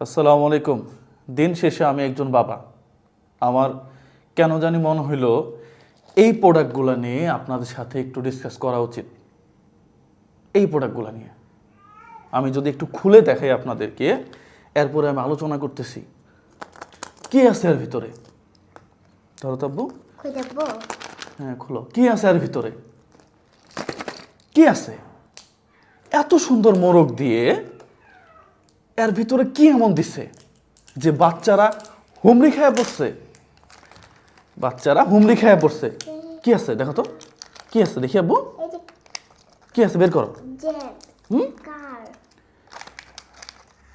আসসালামু আলাইকুম। দিন শেষে আমি একজন বাবা। আমার কেন জানি মনে হইল এই প্রোডাক্টগুলো নিয়ে আপনাদের সাথে একটু ডিসকাস করা উচিত। এই প্রোডাক্টগুলো নিয়ে। আমি যদি একটু খুলে দেখাই আপনাদেরকে এরপরে আমি আলোচনা করতেছি। কি আছে এর ভিতরে? ধরো তাব্বু হ্যাঁ খোলো। কি আছে এর ভিতরে? কি আছে? এত সুন্দর মোরগ দিয়ে এর ভিতরে কি এমন দিছে? যে বাচ্চারা হুমড়ি খেয়ে পড়ছে। বাচ্চারা হুমড়ি খেয়ে পড়ছে। কি আছে? দেখো তো। কি আছে? দেখি আব্বু। কি আছে? বের করো। হুম?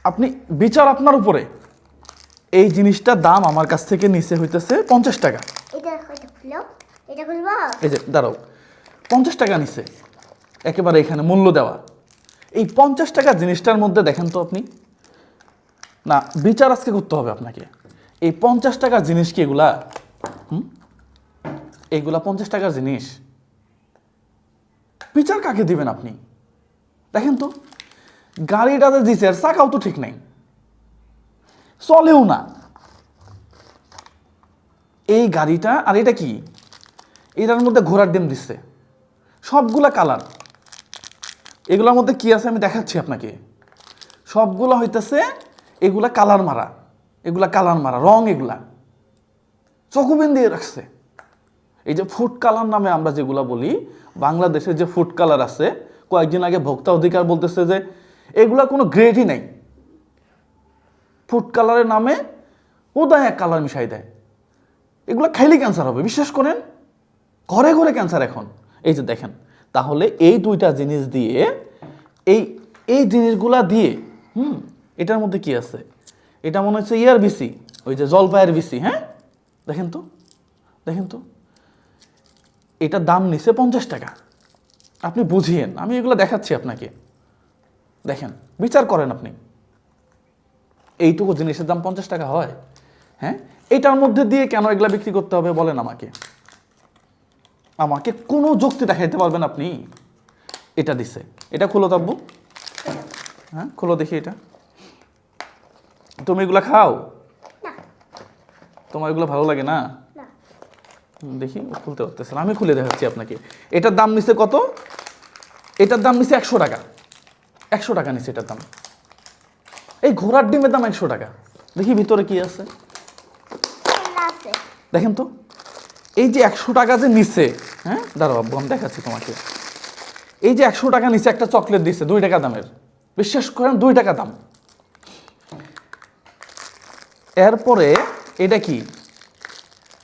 আপনি বিচার আপনার উপরে। এই জিনিসটার দাম আমার কাছ থেকে নিচে হইতেছে পঞ্চাশ টাকা। এই যে দাঁড়াও। পঞ্চাশ টাকা নিছে একেবারে এখানে মূল্য দেওয়া। এই পঞ্চাশ টাকা জিনিসটার মধ্যে দেখেন তো আপনি। না, বিচার আজকে করতে হবে আপনাকে। এই পঞ্চাশ টাকার জিনিস কি এগুলা? হুম? এইগুলা পঞ্চাশ টাকার জিনিস। বিচার কাকে দিবেন আপনি? দেখেন তো গাড়িটাতে দিছে, আর চাকাও তো ঠিক নাই। চলেও না। এই গাড়িটা, আর এটা কি? এটার মধ্যে ঘোড়ার ডিম দিচ্ছে সবগুলা কালার। এগুলোর মধ্যে কি আছে আমি দেখাচ্ছি আপনাকে। সবগুলা হইতেছে এগুলা কালার মারা, এগুলা কালার মারা, রং এগুলা। চকুবিন দিয়ে রাখছে। এই যে ফুড কালার নামে আমরা যেগুলা বলি বাংলাদেশের যে ফুড কালার আছে, কয়েকদিন আগে ভোক্তা অধিকার বলতেছে যে এগুলা কোনো গ্রেডই নাই। ফুড কালারের নামে ওদায় এক কালার মিশাই দেয়। এগুলো খাইলে ক্যান্সার হবে, বিশ্বাস করেন? ঘরে ঘরে ক্যান্সার এখন। এই যে দেখেন, তাহলে এই দুইটা জিনিস দিয়ে, এই এই জিনিসগুলা দিয়ে, হুম এটার মধ্যে কি আছে? এটা মনে হচ্ছে ইয়ার বিসি ওই যে জলপাইয়ের বিসি হ্যাঁ? দেখেন তো দেখেন তো। এটার দাম নিছে পঞ্চাশ টাকা। আপনি বুঝিয়েন, আমি এগুলো দেখাচ্ছি আপনাকে। দেখেন, বিচার করেন আপনি। এইটুকু জিনিসের দাম পঞ্চাশ টাকা হয় হ্যাঁ? এটার মধ্যে দিয়ে কেন এগুলা বিক্রি করতে হবে বলেন আমাকে। আমাকে কোনো যুক্তি দেখাইতে পারবেন আপনি। এটা দিছে। এটা খুলো তাব্বু। হ্যাঁ খুলো দেখি এটা। তুমি এগুলা খাও? তোমার এগুলো ভালো লাগে না? দেখি খুলতে পারতেছে না। আমি খুলে দেখাচ্ছি আপনাকে। এটার দাম নিছে কত? এটার দাম নিছে একশো টাকা। একশো টাকা নিছে এটার দাম। এই ঘোড়ার ডিমের দাম একশো টাকা। দেখি ভিতরে কি আছে। আছে। দেখেন তো। এই যে একশো টাকা যে নিছে হ্যাঁ? দাঁড়াও আব্বু আমি দেখাচ্ছি তোমাকে। এই যে একশো টাকা নিচে একটা চকলেট দিছে দুই টাকা দামের। বিশ্বাস করেন দুই টাকা দাম। এরপরে এটা কি?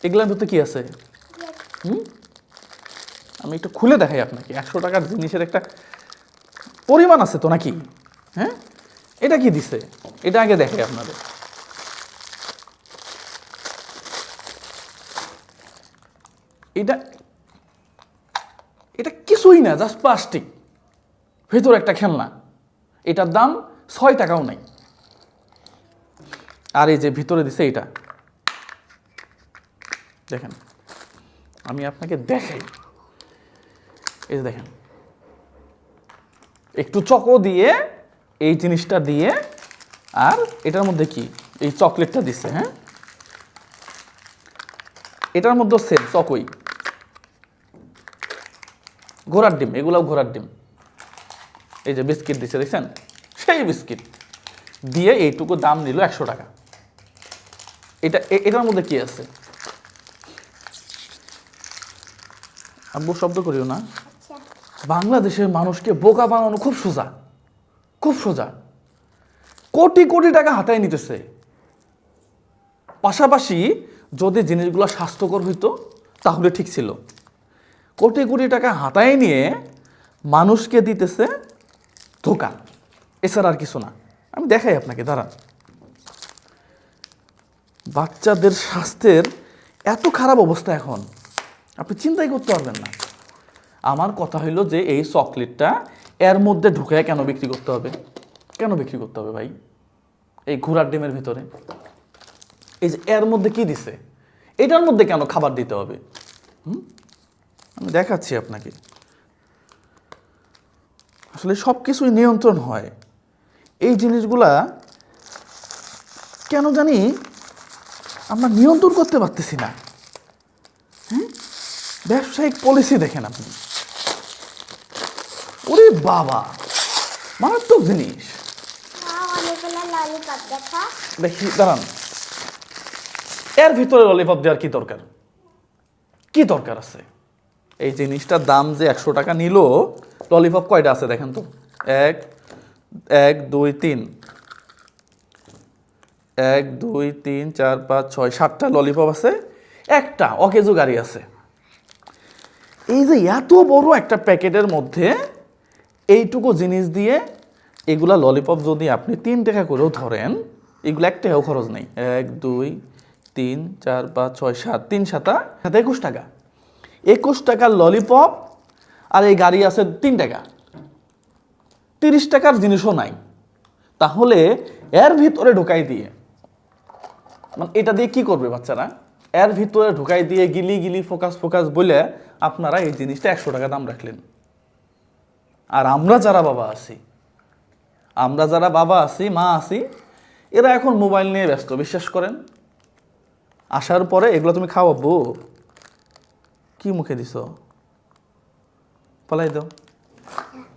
এগুলোর ভিতরে কি আছে? হুম? আমি একটু খুলে দেখাই আপনাকে। একশো টাকার জিনিসের একটা পরিমাণ আছে তো নাকি? হ্যাঁ? এটা কি দিছে? এটা আগে দেখাই আপনাদের। এটা এটা কিছুই না জাস্ট প্লাস্টিক ভেতর একটা খেলনা। এটার দাম ছয় টাকাও নাই। আর এই যে ভিতরে দিছে এটা দেখেন, আমি আপনাকে দেখাই। এই যে দেখেন, একটু চকো দিয়ে এই জিনিসটা দিয়ে, আর এটার মধ্যে কি? এই চকলেটটা দিছে হ্যাঁ? এটার মধ্যে সেম চকই। ঘোড়ার ডিম, এগুলাও ঘোড়ার ডিম। এই যে বিস্কিট দিচ্ছে দেখছেন? সেই বিস্কিট দিয়ে এইটুকু দাম নিল একশো টাকা। এটা এ- এটার মধ্যে কি আছে? আব্বু শব্দ করিও না। আচ্ছা। বাংলাদেশের মানুষকে বোকা বানানো খুব সোজা। খুব সোজা। কোটি কোটি টাকা হাতায় নিতেছে। পাশাপাশি যদি জিনিসগুলো স্বাস্থ্যকর হইতো তাহলে ঠিক ছিল। কোটি কোটি টাকা হাতায় নিয়ে মানুষকে দিতেছে ধোকা। এছাড়া আর কিছু না। আমি দেখাই আপনাকে দাঁড়ান। বাচ্চাদের স্বাস্থ্যের এত খারাপ অবস্থা এখন। আপনি চিন্তাই করতে পারবেন না। আমার কথা হইল যে এই চকলেটটা এর মধ্যে ঢুকে কেন বিক্রি করতে হবে? কেন বিক্রি করতে হবে ভাই? এই ঘোড়ার ডিমের ভিতরে। এই যে এর মধ্যে কি দিছে? এটার মধ্যে কেন খাবার দিতে হবে? হুম? আমি দেখাচ্ছি আপনাকে। আসলে সব কিছুই নিয়ন্ত্রণ হয়। এই জিনিসগুলা কেন জানি আমরা নিয়ন্ত্রণ করতে পারতেছি না। হ্যাঁ? ব্যবসায়িক পলিসি দেখেন আপনি। ওরে বাবা, মারাত্মক জিনিস। দেখি, দাঁড়ান। এর ভিতরে ললিপপ দেওয়ার কি দরকার? কি দরকার আছে? এই জিনিসটার দাম যে একশো টাকা নিল ললিপপ কয়টা আছে দেখেন তো? এক এক, দুই, তিন। এক, দুই, তিন, চার, পাঁচ, ছয়, সাতটা ললিপপ আছে, একটা অকেজো গাড়ি আছে। এই যে এত বড় একটা প্যাকেটের মধ্যে এইটুকু জিনিস দিয়ে এগুলা ললিপপ যদি আপনি তিন টাকা করেও ধরেন, এগুলো এক টাকাও খরচ নেই। এক, দুই, তিন, চার, পাঁচ, ছয়, সাত, তিন সাতা, সাত একুশ টাকা। একুশ টাকার ললিপপ আর এই গাড়ি আছে তিন টাকা। তিরিশ টাকার জিনিসও নাই। তাহলে এর ভিতরে ঢোকাই দিয়ে মানে এটা দিয়ে কি করবে বাচ্চারা? এর ভিতরে ঢুকাই দিয়ে গিলি গিলি ফোকাস ফোকাস বলে আপনারা এই জিনিসটা একশো টাকা দাম রাখলেন। আর আমরা যারা বাবা আছি আমরা যারা বাবা আছি মা আছি এরা এখন মোবাইল নিয়ে ব্যস্ত বিশ্বাস করেন? আসার পরে এগুলো তুমি খাওয়াবো কি মুখে দিছ? ফেলাই দাও।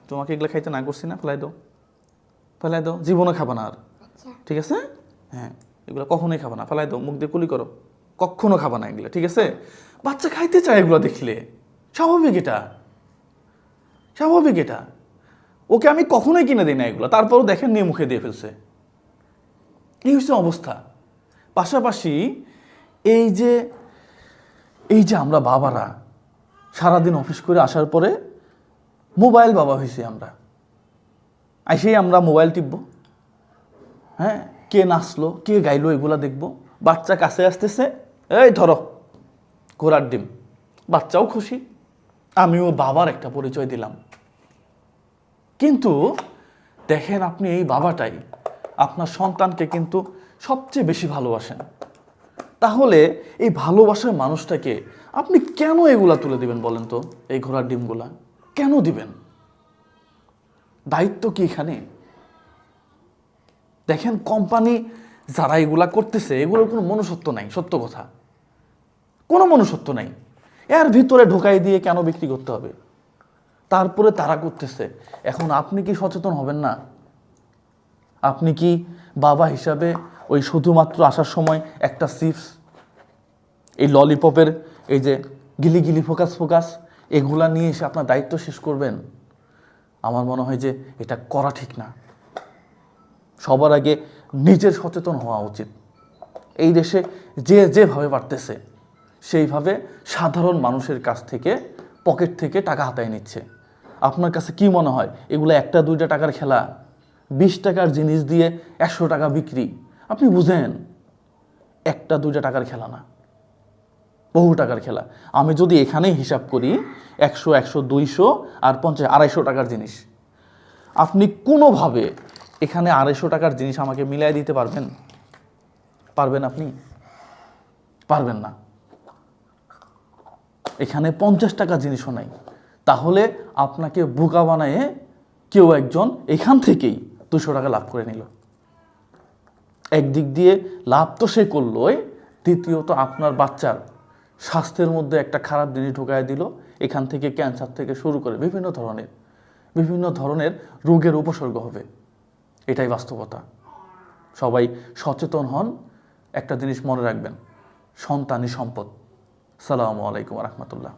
তোমাকে এগুলো খাইতে না করছি না ফেলাই দাও। ফেলাই দাও। জীবনে খাবা না আর। আচ্ছা। ঠিক আছে? হ্যাঁ। এগুলো কখনোই খাবা না, ফেলাই দাও, মুখ দিয়ে কুলি করো। কখনো খাবা না এগুলো, ঠিক আছে? বাচ্চা খাইতে চায় এগুলো দেখলে। স্বাভাবিক এটা। স্বাভাবিক এটা। ওকে আমি কখনোই কিনে দিই না এগুলো, তারপরও দেখেন নিয়ে মুখে দিয়ে ফেলছে। এই হচ্ছে অবস্থা। পাশাপাশি এই যে এই যে আমরা বাবারা, সারাদিন অফিস করে আসার পরে মোবাইল বাবা হয়েছি আমরা। আইসেই আমরা মোবাইল টিপবো। হ্যাঁ? কে নাচলো, কে গাইলো, এগুলা দেখব। বাচ্চা কাছে আসতেছে, এই ধরো, ঘোড়ার ডিম। বাচ্চাও খুশি। আমিও বাবার একটা পরিচয় দিলাম। কিন্তু দেখেন আপনি এই বাবাটাই, আপনার সন্তানকে কিন্তু সবচেয়ে বেশি ভালোবাসেন। তাহলে এই ভালোবাসার মানুষটাকে আপনি কেন এগুলা তুলে দিবেন বলেন তো, এই ঘোড়ার ডিমগুলা? কেন দিবেন? দায়িত্ব কি এখানে? দেখেন কোম্পানি যারা এগুলা করতেছে, এগুলোর কোনো মনুষ্যত্ব নাই, সত্য কথা। কোনো মনুষ্যত্ব নাই। এর ভিতরে ঢোকাই দিয়ে কেন বিক্রি করতে হবে? তারপরে তারা করতেছে। এখন আপনি কি সচেতন হবেন না? আপনি কি বাবা হিসাবে ওই শুধুমাত্র আসার সময় একটা চিপস, এই ললিপপের এই যে গিলি গিলি ফোকাস ফোকাস, এগুলা নিয়ে এসে আপনার দায়িত্ব শেষ করবেন? আমার মনে হয় যে এটা করা ঠিক না। সবার আগে নিজের সচেতন হওয়া উচিত। এই দেশে যে যেভাবে পারতেছে সেইভাবে সাধারণ মানুষের কাছ থেকে পকেট থেকে টাকা হাতায় নিচ্ছে। আপনার কাছে কি মনে হয়, এগুলো একটা দুইটা টাকার খেলা? বিশ টাকার জিনিস দিয়ে একশো টাকা বিক্রি, আপনি বুঝেন? একটা দুইটা টাকার খেলা না। বহু টাকার খেলা। আমি যদি এখানেই হিসাব করি, একশো একশো, দুইশো আর পঞ্চাশ, আড়াইশো টাকার জিনিস। আপনি কোনোভাবে এখানে আড়াইশো টাকার জিনিস আমাকে মিলাই দিতে পারবেন? পারবেন আপনি? পারবেন না। এখানে পঞ্চাশ টাকা জিনিসও নাই। তাহলে আপনাকে বোকা বানায়ে কেউ একজন এখান থেকেই দুশো টাকা লাভ করে নিল। একদিক দিয়ে লাভ তো সে করলোই, দ্বিতীয়ত আপনার বাচ্চার স্বাস্থ্যের মধ্যে একটা খারাপ জিনিস ঢুকায় দিল, এখান থেকে ক্যান্সার থেকে শুরু করে বিভিন্ন ধরনের বিভিন্ন ধরনের রোগের উপসর্গ হবে। এটাই বাস্তবতা। সবাই সচেতন হন একটা জিনিস মনে রাখবেন সন্তানই সম্পদ। সালামু আলাইকুম রহমতুল্লাহ।